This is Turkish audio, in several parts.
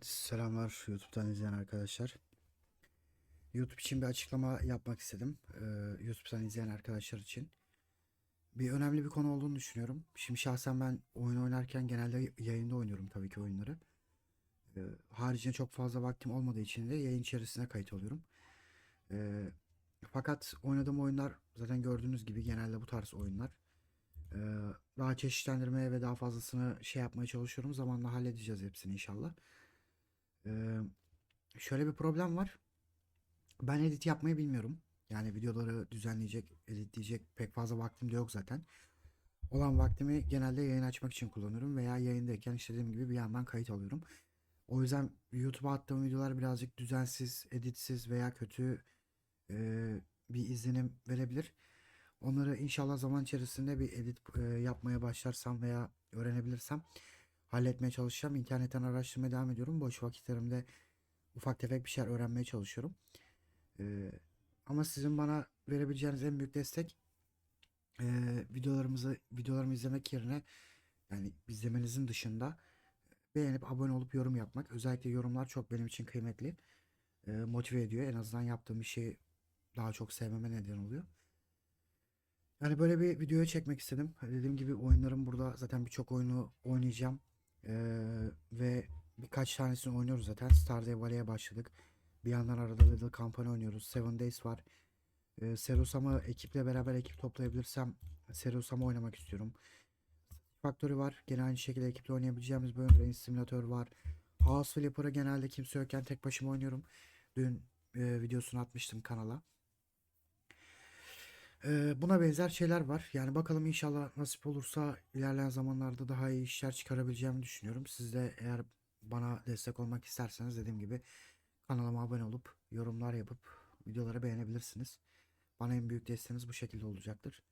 Evet, selamlar YouTube'dan izleyen arkadaşlar. YouTube için bir açıklama yapmak istedim. Ee, YouTube'dan izleyen arkadaşlar için. Bir önemli bir konu olduğunu düşünüyorum. Şimdi şahsen ben oyun oynarken genelde yayında oynuyorum tabii ki oyunları. Ee, haricinde çok fazla vaktim olmadığı için de yayın içerisine kayıt oluyorum. Ee, fakat oynadığım oyunlar zaten gördüğünüz gibi genelde bu tarz oyunlar. Ee, daha çeşitlendirmeye ve daha fazlasını şey yapmaya çalışıyorum. Zamanla halledeceğiz hepsini inşallah. Şöyle bir problem var. Ben edit yapmayı bilmiyorum. Yani videoları düzenleyecek, editleyecek pek fazla vaktim de yok zaten. Olan vaktimi genelde yayın açmak için kullanıyorum veya yayındayken işte dediğim gibi bir yandan kayıt alıyorum. O yüzden YouTube'a attığım videolar birazcık düzensiz, editsiz veya kötü e, bir izlenim verebilir. Onları inşallah zaman içerisinde bir edit e, yapmaya başlarsam veya öğrenebilirsem halletmeye çalışacağım. İnternetten araştırmaya devam ediyorum. Boş vakitlerimde ufak tefek bir şeyler öğrenmeye çalışıyorum. Ee, ama sizin bana verebileceğiniz en büyük destek ee, videolarımızı videolarımı izlemek yerine yani izlemenizin dışında beğenip abone olup yorum yapmak. Özellikle yorumlar çok benim için kıymetli. Ee, motive ediyor. En azından yaptığım işi daha çok sevmeme neden oluyor. Yani böyle bir videoya çekmek istedim. Dediğim gibi oyunlarım burada. Zaten birçok oyunu oynayacağım. Ve birkaç tanesini oynuyoruz zaten. Stardew Valley'e başladık. Bir yandan arada Little Company oynuyoruz. Seven Days var. Ee, Serosam'ı ekiple beraber ekip toplayabilirsem Serosam'ı oynamak istiyorum. Factory var. Gene aynı şekilde ekiple oynayabileceğimiz bir oyun. Rain Simulator var. House Flipper'ı genelde kimse yokken tek başıma oynuyorum. Dün e, videosunu atmıştım kanala. Buna benzer şeyler var. Yani bakalım inşallah nasip olursa ilerleyen zamanlarda daha iyi işler çıkarabileceğimi düşünüyorum. Siz de eğer bana destek olmak isterseniz dediğim gibi kanalıma abone olup yorumlar yapıp videoları beğenebilirsiniz. Bana en büyük desteğiniz bu şekilde olacaktır.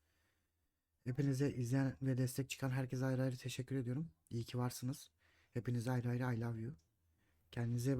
Hepinize izleyen ve destek çıkan herkese ayrı ayrı teşekkür ediyorum. İyi ki varsınız. Hepinize ayrı ayrı I love you. Kendinize